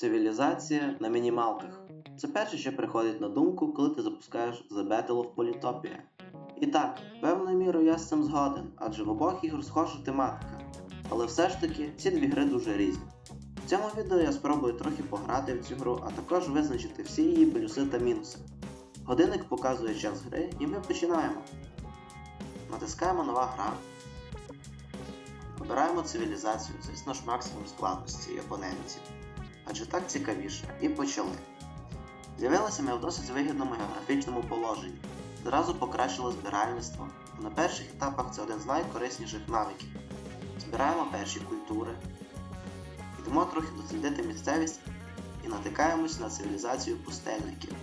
Цивілізація на мінімалках. Це перше, що приходить на думку, коли ти запускаєш The Battle of Polytopia. І так, певною мірою я з цим згоден, адже в обох ігор схожа тематика. Але все ж таки ці дві гри дуже різні. В цьому відео я спробую трохи пограти в цю гру, а також визначити всі її плюси та мінуси. Годинник показує час гри, і ми починаємо. Натискаємо нова гра. Обираємо цивілізацію, звісно ж максимум складності і опонентів. Адже так цікавіше. І почали. З'явилися ми в досить вигідному географічному положенні. Зразу покращило збиральництво, на перших етапах це один з найкорисніших навиків. Збираємо перші культури, йдемо трохи дослідити місцевість і натикаємось на цивілізацію пустельників.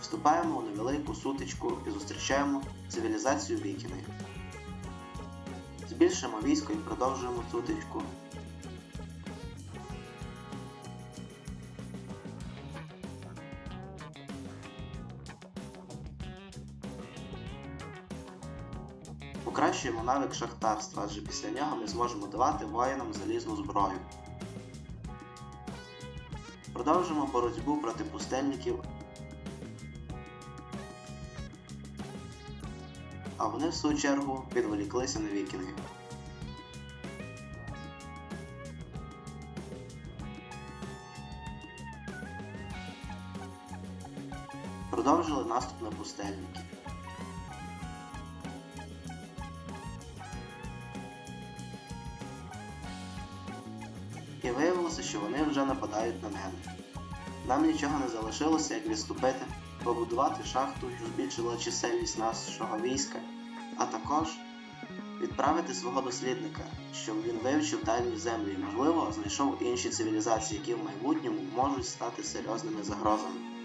Вступаємо у невелику сутичку і зустрічаємо цивілізацію вікінгів. Збільшуємо військо і продовжуємо сутичку. Покращуємо навик шахтарства, адже після нього ми зможемо давати воїнам залізну зброю. Продовжимо боротьбу проти пустельників, а вони в свою чергу відволіклися на вікінгів. Продовжили наступ на пустельників. Виявилося, що вони вже нападають на мене. Нам нічого не залишилося, як відступити, побудувати шахту, що збільшила чисельність нашого війська, а також відправити свого дослідника, щоб він вивчив дальні землі і, можливо, знайшов інші цивілізації, які в майбутньому можуть стати серйозними загрозами.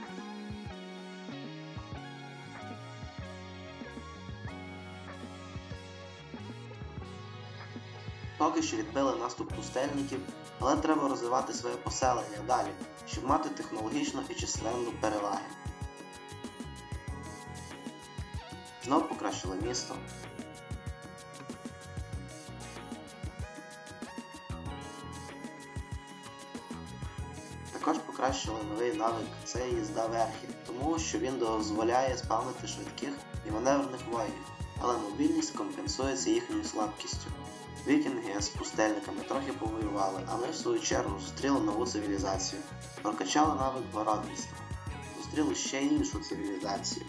Поки що відбили наступ пустельників, але треба розвивати своє поселення далі, щоб мати технологічну і численну переваги. Знов покращили місто. Також покращили новий навик це їзда верхи, тому що він дозволяє спавнити швидких і маневрених воїнів, але мобільність компенсується їхньою слабкістю. Вікінги з пустельниками трохи повоювали, а ми в свою чергу зустріли нову цивілізацію. Прокачали навик городництва. Зустріли ще іншу цивілізацію.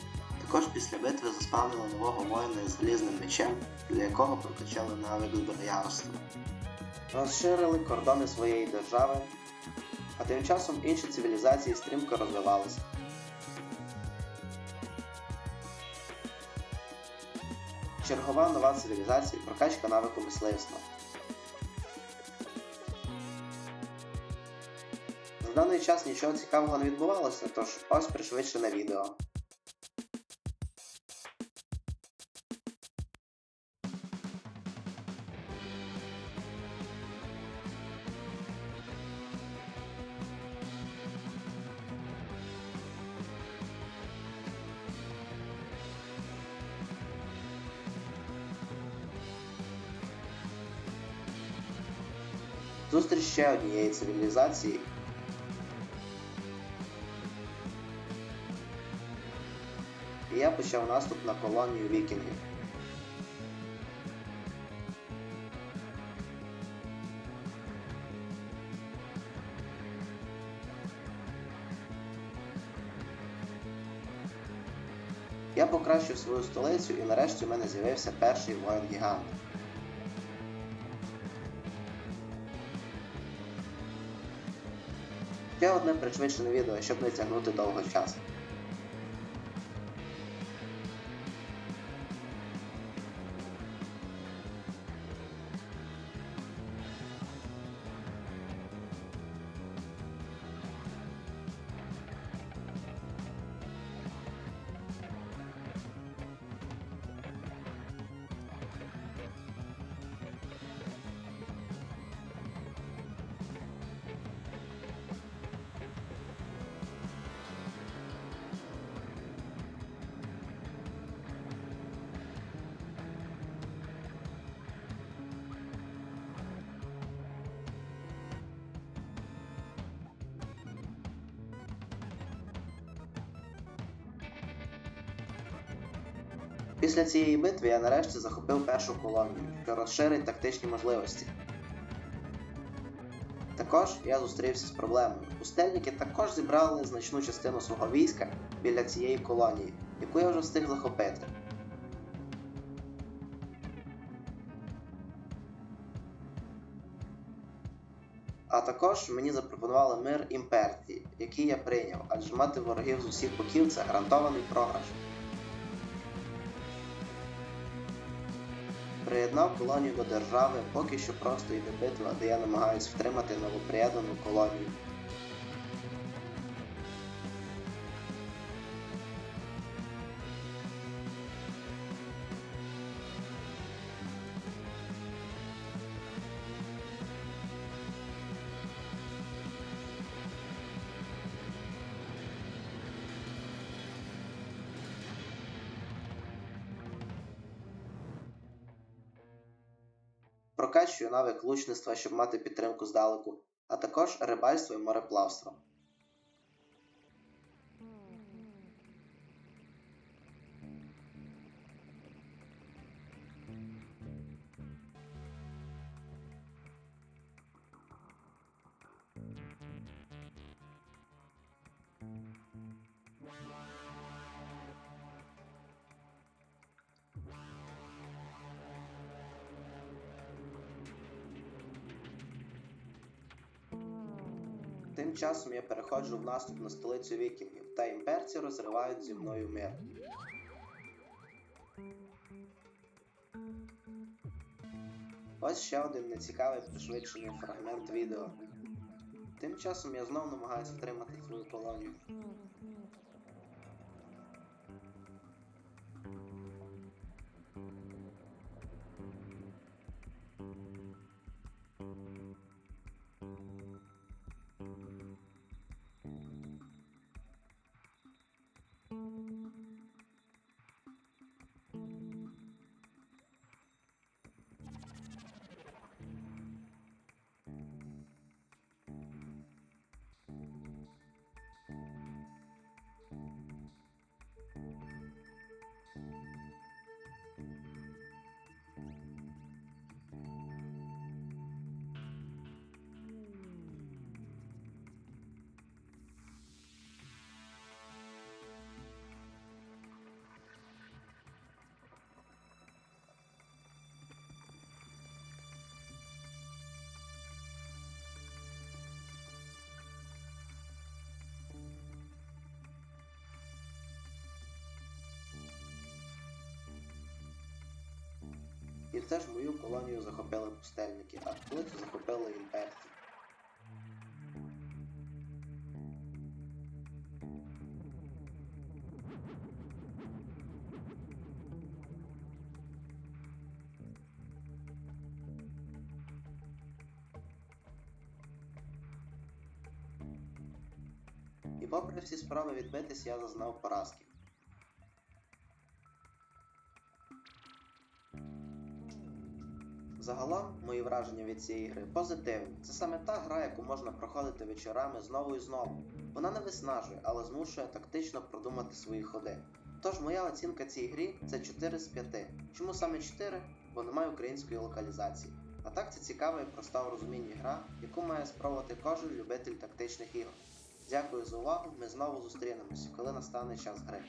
Також після битви заспавнили нового воїна із залізним мечем, для якого прокачали навик зброярства. Розширили кордони своєї держави, а тим часом інші цивілізації стрімко розвивалися. Чергова нова цивілізація і прокачка навику мисливства. За даний час нічого цікавого не відбувалося, тож ось пришвидшене відео. Зустріч ще однієї цивілізації. І я почав наступ на колонію вікінгів. Я покращив свою столицю і нарешті в мене з'явився перший воїн гігант. Ще одне пришвидшене відео, щоб не тягнути довго час. Після цієї битви я нарешті захопив першу колонію, що розширить тактичні можливості. Також я зустрівся з проблемою. Пустельники також зібрали значну частину свого війська біля цієї колонії, яку я вже встиг захопити. А також мені запропонували мир імперії, який я прийняв, адже мати ворогів з усіх боків це гарантований програш. Приєднав колонію до держави, поки що просто йде битва, де я намагаюсь втримати новоприєднану колонію. Прокачую навик лучництва, щоб мати підтримку здалеку, а також рибальство і мореплавство. Тим часом я переходжу в наступ на столицю вікінгів, та імперці розривають зі мною мир. Ось ще один нецікавий пришвидшений фрагмент відео. Тим часом я знову намагаюся втримати свою колонію. І все ж мою колонію захопили пустельники, а столицю захопили імперці. І попри всі спроби відбитись, я зазнав поразки. Загалом, мої враження від цієї гри позитивні. Це саме та гра, яку можна проходити вечорами знову і знову. Вона не виснажує, але змушує тактично продумати свої ходи. Тож моя оцінка цій грі це 4 з 5. Чому саме 4? Бо немає української локалізації. А так це цікава і проста у розумінні гра, яку має спробувати кожен любитель тактичних ігор. Дякую за увагу. Ми знову зустрінемось, коли настане час гри.